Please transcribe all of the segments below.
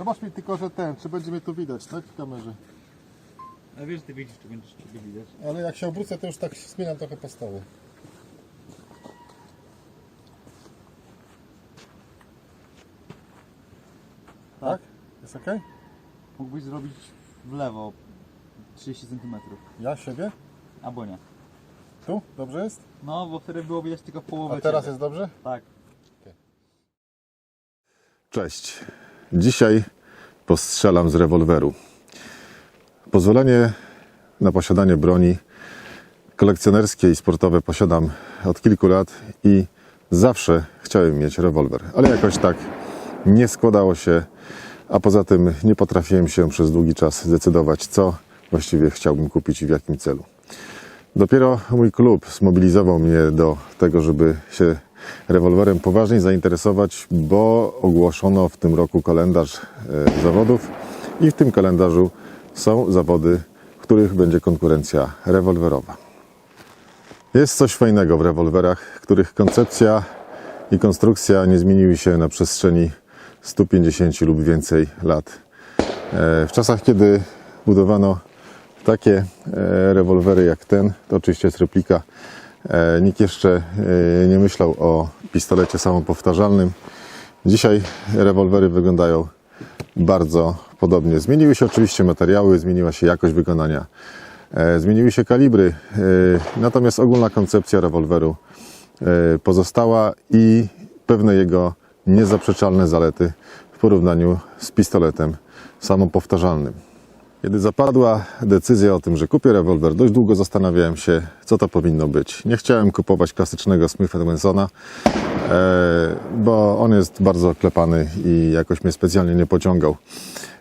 Zobacz mi tylko, że ten, czy będzie mnie tu widać, tak? W kamerze. A wiesz, ty widzisz, czy będziesz ciebie widać. Ale jak się obrócę, to już tak zmieniam trochę postawę. Tak? Jest ok? Mógłbyś zrobić w lewo 30 cm. Ja siebie? Albo nie. Tu? Dobrze jest? No, bo wtedy było widać tylko połowę A teraz ciebie. jest dobrze? Tak. Cześć. Dzisiaj postrzelam z rewolweru. Pozwolenie na posiadanie broni kolekcjonerskie i sportowe posiadam od kilku lat i zawsze chciałem mieć rewolwer, ale jakoś tak nie składało się, a poza tym nie potrafiłem się przez długi czas zdecydować, co właściwie chciałbym kupić i w jakim celu. Dopiero mój klub zmobilizował mnie do tego, żeby się rewolwerem poważniej zainteresować, bo ogłoszono w tym roku kalendarz e, zawodów i w tym kalendarzu są zawody, w których będzie konkurencja rewolwerowa. Jest coś fajnego w rewolwerach, których koncepcja i konstrukcja nie zmieniły się na przestrzeni 150 lub więcej lat. E, W czasach, kiedy budowano takie e, rewolwery jak ten, to oczywiście jest replika. E, Nikt jeszcze e, nie myślał o pistolecie samopowtarzalnym. Dzisiaj rewolwery wyglądają bardzo podobnie. Zmieniły się oczywiście materiały, zmieniła się jakość wykonania, e, zmieniły się kalibry, natomiast ogólna koncepcja rewolweru pozostała i pewne jego niezaprzeczalne zalety w porównaniu z pistoletem samopowtarzalnym. Kiedy zapadła decyzja o tym, że kupię rewolwer, dość długo zastanawiałem się, co to powinno być. Nie chciałem kupować klasycznego Smith Wessona, e, bo on jest bardzo klepany i jakoś mnie specjalnie nie pociągał.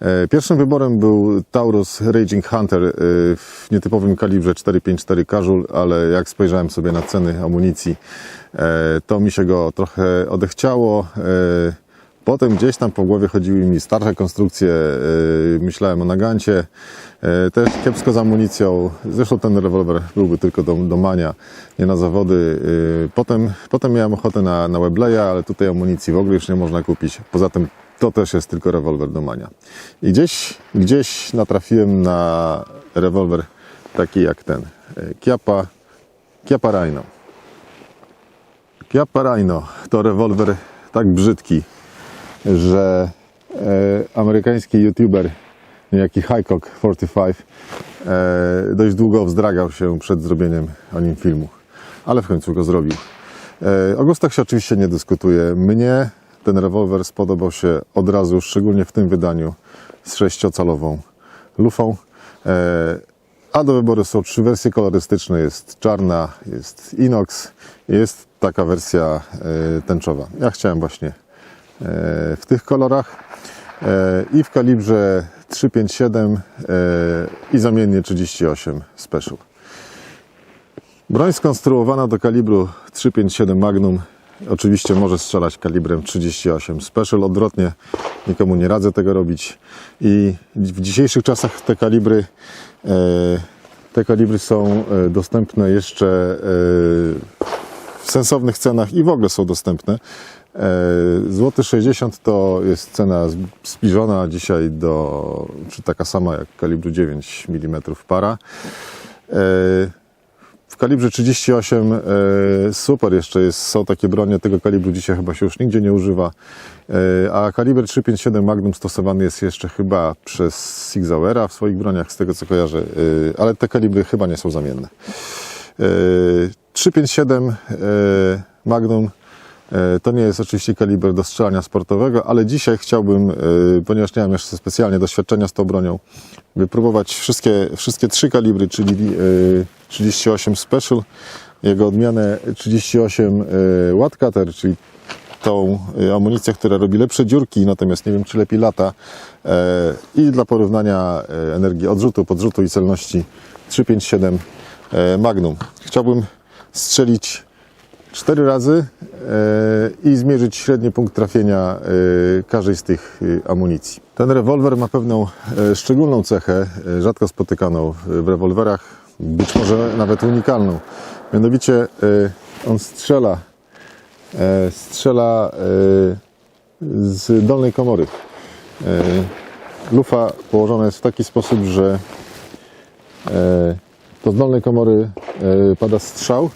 E, Pierwszym wyborem był Taurus Raging Hunter e, w nietypowym kalibrze 4.54 Casual, ale jak spojrzałem sobie na ceny amunicji, to mi się go trochę odechciało. Potem gdzieś tam po głowie chodziły mi starsze konstrukcje, yy, myślałem o Nagancie, yy, też kiepsko z amunicją. Zresztą ten rewolwer byłby tylko do, do mania, nie na zawody. Yy, Potem, potem miałem ochotę na, na Webleya, ale tutaj amunicji w ogóle już nie można kupić. Poza tym to też jest tylko rewolwer do mania. I gdzieś, gdzieś natrafiłem na rewolwer taki jak ten. Chiappa, Chiappa Rhino. Chiappa Rhino to rewolwer tak brzydki, że e, amerykański youtuber, niejaki Highcock 45, e, dość długo wzdragał się przed zrobieniem o nim filmu, ale w końcu go zrobił. E, o gustach się oczywiście nie dyskutuje. Mnie ten rewolwer spodobał się od razu, szczególnie w tym wydaniu z sześciocalową lufą. E, a do wyboru są trzy wersje kolorystyczne. Jest czarna, jest inox, jest taka wersja e, tęczowa. Ja chciałem właśnie w tych kolorach e, i w kalibrze 357 e, i zamiennie 38 Special. Broń skonstruowana do kalibru 357 Magnum oczywiście może strzelać kalibrem 38 Special. Odwrotnie nikomu nie radzę tego robić i w dzisiejszych czasach te kalibry e, te kalibry są e, dostępne jeszcze e, w sensownych cenach i w ogóle są dostępne. E, Złoty 60 to jest cena zb- zbliżona dzisiaj do, czy taka sama jak kalibru 9 mm para. E, W kalibrze 38 e, super jeszcze jest, są takie bronie tego kalibru dzisiaj chyba się już nigdzie nie używa. A kaliber 357 Magnum stosowany jest jeszcze chyba przez Sig Sauera w swoich broniach, z tego co kojarzę, ale te kalibry chyba nie są zamienne. E, 357 e, Magnum to nie jest oczywiście kaliber do strzelania sportowego, ale dzisiaj chciałbym, e, ponieważ nie mam jeszcze specjalnie doświadczenia z tą bronią, wypróbować wszystkie, wszystkie trzy kalibry, czyli e, 38 Special, jego odmianę 38 e, Wattcutter, czyli tą e, amunicję, która robi lepsze dziurki, natomiast nie wiem, czy lepiej lata. E, I dla porównania e, energii odrzutu, podrzutu i celności 357 e, Magnum. Chciałbym strzelić cztery razy e, i zmierzyć średni punkt trafienia e, każdej z tych e, amunicji. Ten rewolwer ma pewną szczególną cechę, rzadko spotykaną w rewolwerach, być może nawet unikalną. Mianowicie on strzela strzela z dolnej komory. Lufa położona jest w taki sposób, że e, do dolnej komory pada strzał.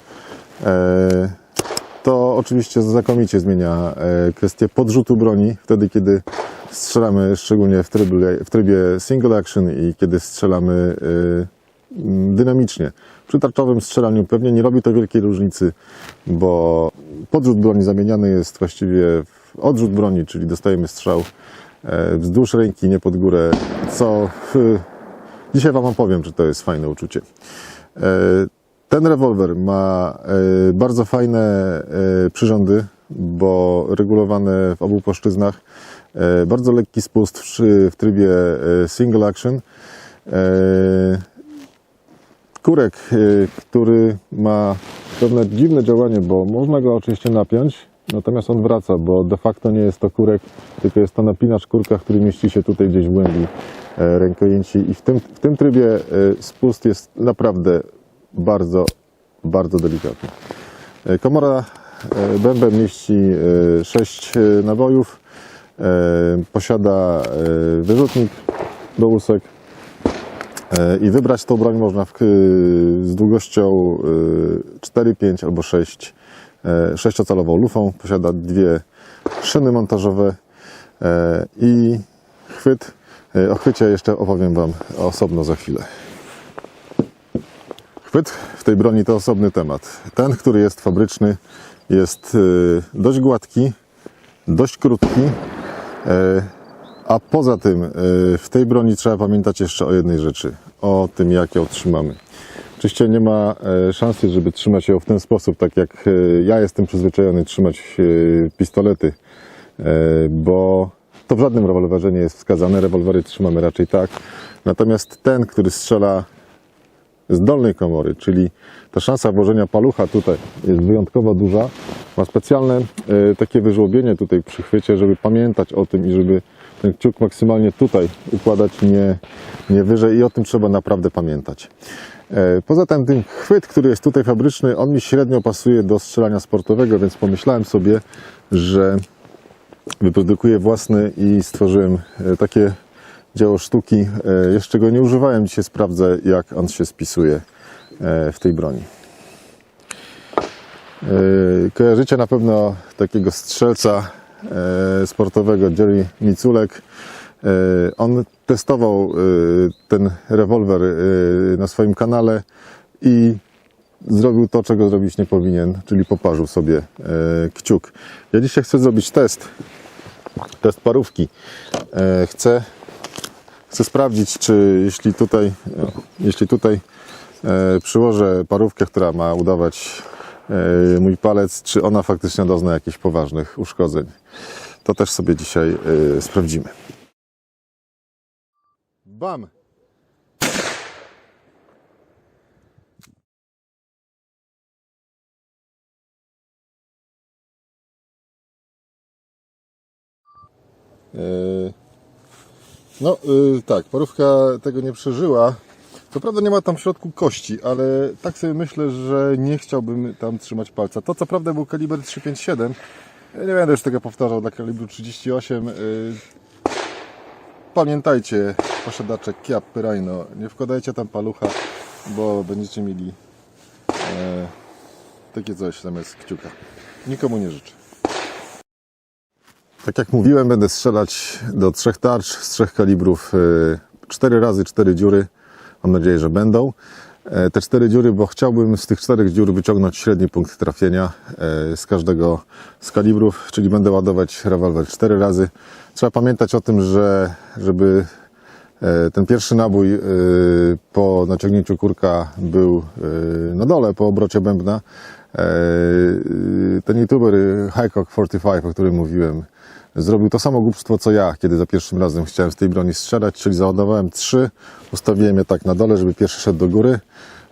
To oczywiście znakomicie zmienia e, kwestię podrzutu broni, wtedy kiedy strzelamy szczególnie w trybie, w trybie single action i kiedy strzelamy e, dynamicznie. Przy tarczowym strzelaniu pewnie nie robi to wielkiej różnicy, bo podrzut broni zamieniany jest właściwie w odrzut broni, czyli dostajemy strzał e, wzdłuż ręki, nie pod górę, co dzisiaj Wam opowiem, czy to jest fajne uczucie. Ten rewolwer ma e, bardzo fajne e, przyrządy, bo regulowane w obu płaszczyznach. E, Bardzo lekki spust w, trybie single action. Kurek, który ma pewne dziwne działanie, bo można go oczywiście napiąć, natomiast on wraca, bo de facto nie jest to kurek, tylko jest to napinacz kurka, który mieści się tutaj gdzieś w głębi rękojęci i w tym, w tym trybie spust jest naprawdę bardzo, bardzo delikatny. E, Komora e, bęben mieści 6 nabojów, e, posiada e, wyrzutnik do łusek, I wybrać tą broń można z długością e, 4, 5 albo 6, 6-calową lufą. Posiada dwie szyny montażowe i chwyt. O chwycie jeszcze opowiem Wam osobno za chwilę. Chwyt w tej broni to osobny temat. Ten, który jest fabryczny, jest e, dość gładki, dość krótki. e, a poza tym y, w tej broni trzeba pamiętać jeszcze o jednej rzeczy, o tym jak ją trzymamy. Oczywiście nie ma e, szansy, żeby trzymać ją w ten sposób, tak jak e, ja jestem przyzwyczajony trzymać e, pistolety, e, bo to w żadnym rewolwerze nie jest wskazane. Rewolwery trzymamy raczej tak. Natomiast ten, który strzela z dolnej komory, czyli ta szansa włożenia palucha tutaj jest wyjątkowo duża. Ma specjalne e, takie wyżłobienie tutaj przy chwycie, żeby pamiętać o tym i żeby ten kciuk maksymalnie tutaj układać, nie, nie wyżej i o tym trzeba naprawdę pamiętać. E, Poza tym ten chwyt, który jest tutaj fabryczny, on mi średnio pasuje do strzelania sportowego, więc pomyślałem sobie, że wyprodukuję własny i stworzyłem e, takie dzieło sztuki. E, Jeszcze go nie używałem, dzisiaj sprawdzę jak on się spisuje e, w tej broni. E, Kojarzycie na pewno takiego strzelca sportowego Jerry Miculek. On testował ten rewolwer na swoim kanale i zrobił to, czego zrobić nie powinien, czyli poparzył sobie kciuk. Ja dzisiaj chcę zrobić test, test parówki. Chcę, chcę sprawdzić, czy jeśli tutaj, jeśli tutaj e, przyłożę parówkę, która ma udawać e, mój palec, czy ona faktycznie dozna jakichś poważnych uszkodzeń. To też sobie dzisiaj e, sprawdzimy. Bam! Yy, No yy, tak, parówka tego nie przeżyła. Co prawda nie ma tam w środku kości, ale tak sobie myślę, że nie chciałbym tam trzymać palca. To co prawda był kaliber 357. Ja nie będę już tego powtarzał dla kalibru 38. Yy, Pamiętajcie, posiadacze Kia Pyrino, nie wkładajcie tam palucha, bo będziecie mieli e, takie coś zamiast kciuka. Nikomu nie życzę. Tak jak mówiłem, będę strzelać do trzech tarcz z trzech kalibrów. y, Cztery razy cztery dziury. Mam nadzieję, że będą. E, Te cztery dziury, bo chciałbym z tych czterech dziur wyciągnąć średni punkt trafienia e, z każdego z kalibrów, czyli będę ładować rewolwer cztery razy. Trzeba pamiętać o tym, że żeby e, ten pierwszy nabój po naciągnięciu kurka był na dole, po obrocie bębna. Ten youtuber Highcock 45, o którym mówiłem, zrobił to samo głupstwo co ja, kiedy za pierwszym razem chciałem z tej broni strzelać, czyli załadowałem trzy, ustawiłem je tak na dole, żeby pierwszy szedł do góry.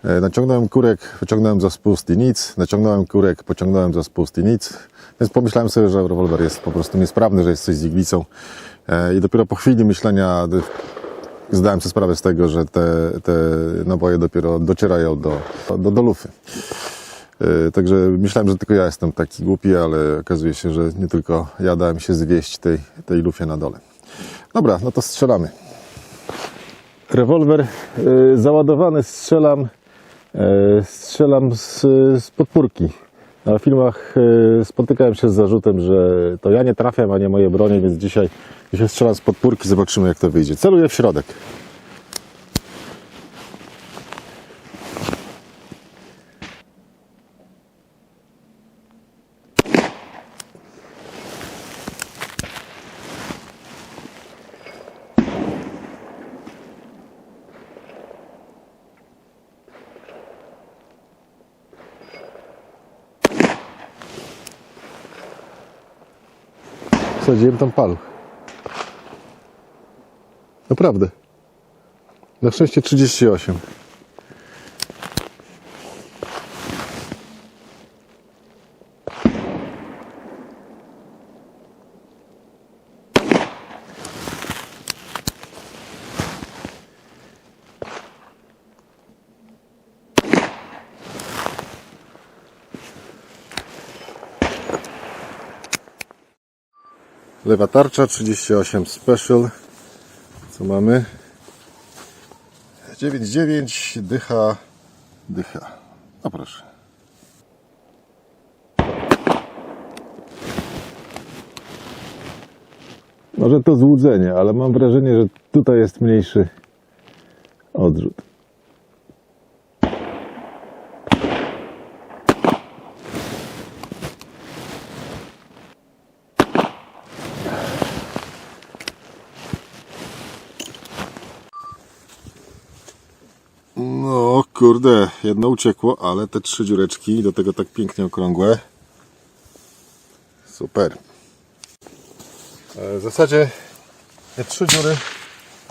E, Naciągnąłem kurek, wyciągnąłem za spust i nic. Naciągnąłem kurek, pociągnąłem za spust i nic. Więc pomyślałem sobie, że rewolwer jest po prostu niesprawny, że jest coś z iglicą. E, I dopiero po chwili myślenia zdałem sobie sprawę z tego, że te, te naboje dopiero docierają do, do, do lufy. E, Także myślałem, że tylko ja jestem taki głupi, ale okazuje się, że nie tylko ja dałem się zwieść tej, tej lufie na dole. Dobra, no to strzelamy. Rewolwer y, załadowany strzelam, y, strzelam z, z podpórki. Na filmach spotykałem się z zarzutem, że to ja nie trafiam, a nie moje bronie, więc dzisiaj, dzisiaj strzelam z podpórki, zobaczymy jak to wyjdzie. Celuję w środek. Wsadziłem tam paluch. Naprawdę. Na szczęście 38. Lewa tarcza 38 special. Co mamy? 99 dycha dycha. No proszę. Może to złudzenie, ale mam wrażenie, że tutaj jest mniejszy odrzut. No kurde, jedno uciekło, ale te trzy dziureczki, do tego tak pięknie okrągłe. Super. E, W zasadzie te trzy dziury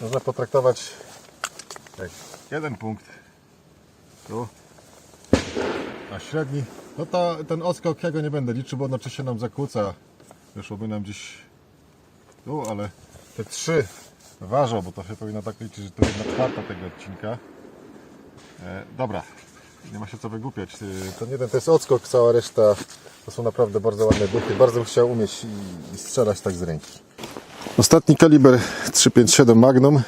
można potraktować jak jeden punkt. Tu. A średni, no to ten odskok ja go nie będę liczył, bo jednocześnie nam zakłóca. Wyszłoby nam gdzieś tu, ale te trzy ważą, bo to się powinno tak liczyć, że to jedna czwarta tego odcinka. E, dobra, nie ma się co wygłupiać. E, Ten jeden to jest odskok, cała reszta to są naprawdę bardzo ładne duchy. Bardzo bym chciał umieć i, strzelać tak z ręki. Ostatni kaliber 357 Magnum.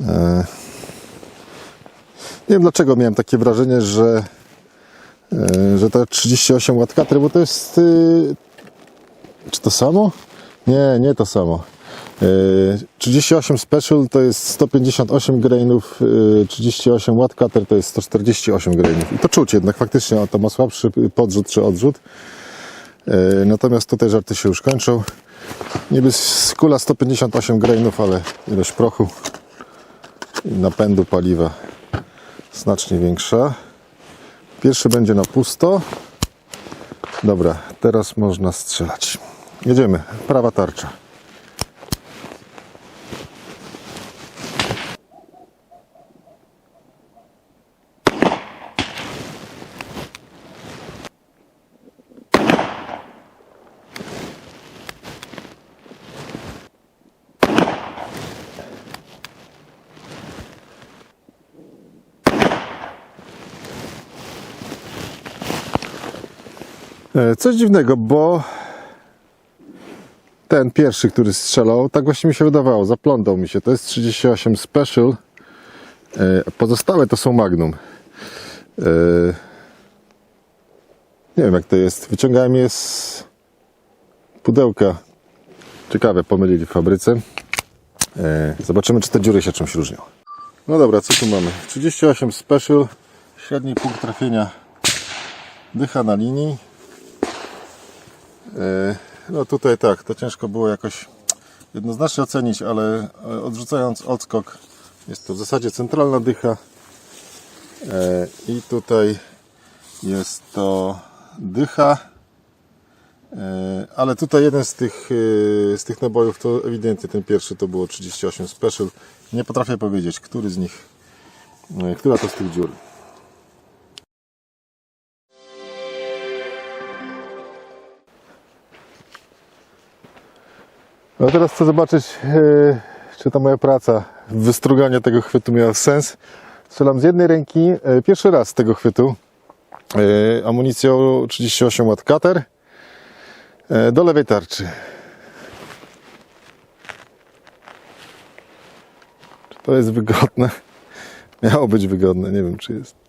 E, nie wiem dlaczego miałem takie wrażenie, że, e, że to 38 Wattcutter, bo to jest. e, Czy to samo? Nie, nie to samo. E, 38 Special to jest 158 grainów, e, 38 Watt Cutter to jest 148 grainów. I to czuć jednak faktycznie, to ma słabszy podrzut czy odrzut. E, Natomiast tutaj żarty się już kończą. Niby kula 158 grainów, ale ilość prochu i napędu paliwa znacznie większa. Pierwszy będzie na pusto. Dobra, teraz można strzelać. Jedziemy, prawa tarcza. Coś dziwnego, bo ten pierwszy, który strzelał, tak właśnie mi się wydawało, zaplątał mi się. To jest 38 Special. E, Pozostałe to są Magnum. E, Nie wiem jak to jest. Wyciągałem je z pudełka. Ciekawe, pomylili w fabryce. E, Zobaczymy, czy te dziury się czymś różnią. No dobra, co tu mamy? 38 Special. Średni punkt trafienia dycha na linii. E, No tutaj tak, to ciężko było jakoś jednoznacznie ocenić, ale e, odrzucając odskok, jest to w zasadzie centralna dycha. E, I tutaj jest to dycha. Ale tutaj jeden z tych, z tych nabojów to ewidentnie ten pierwszy to było 38 Special. Nie potrafię powiedzieć, który z nich, która to z tych dziur. No teraz chcę zobaczyć, e, czy ta moja praca w wystruganiu tego chwytu miała sens. Strzelam z jednej ręki, e, pierwszy raz z tego chwytu, e, amunicją 38 Watt Cutter do lewej tarczy. Czy to jest wygodne? Miało być wygodne, nie wiem czy jest.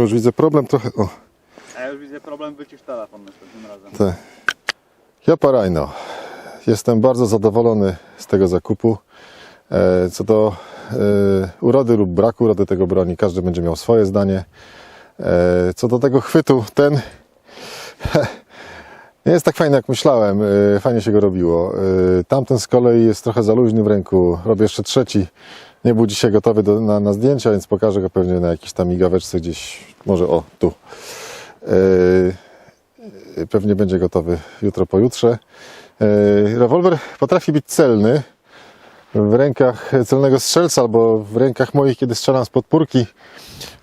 Już widzę problem trochę. O, A ja już widzę problem, wycisz telefon następnym razem. tak. Ja parajno. Jestem bardzo zadowolony z tego zakupu. E, Co do e, urody lub braku urody tego broni, każdy będzie miał swoje zdanie. E, Co do tego chwytu, ten nie jest tak fajny jak myślałem. Fajnie się go robiło. Tamten z kolei jest trochę za luźny w ręku. Robię jeszcze trzeci. Nie był dzisiaj gotowy do, na, na zdjęcia, więc pokażę go pewnie na jakiejś tam migaweczce gdzieś, może o, tu. E, Pewnie będzie gotowy jutro, pojutrze. E, Rewolwer potrafi być celny w rękach celnego strzelca albo w rękach moich, kiedy strzelam z podpórki.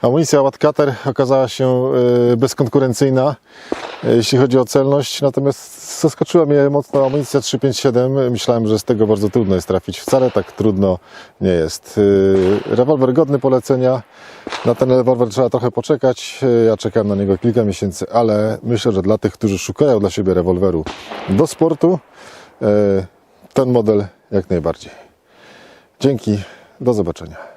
Amunicja Watkater okazała się e, bezkonkurencyjna, e, jeśli chodzi o celność, natomiast zaskoczyła mnie mocno amunicja 357. Myślałem, że z tego bardzo trudno jest trafić. Wcale tak trudno nie jest. E, Rewolwer godny polecenia. Na ten rewolwer trzeba trochę poczekać. Ja czekałem na niego kilka miesięcy, ale myślę, że dla tych, którzy szukają dla siebie rewolweru do sportu, ten model jak najbardziej. Dzięki, do zobaczenia.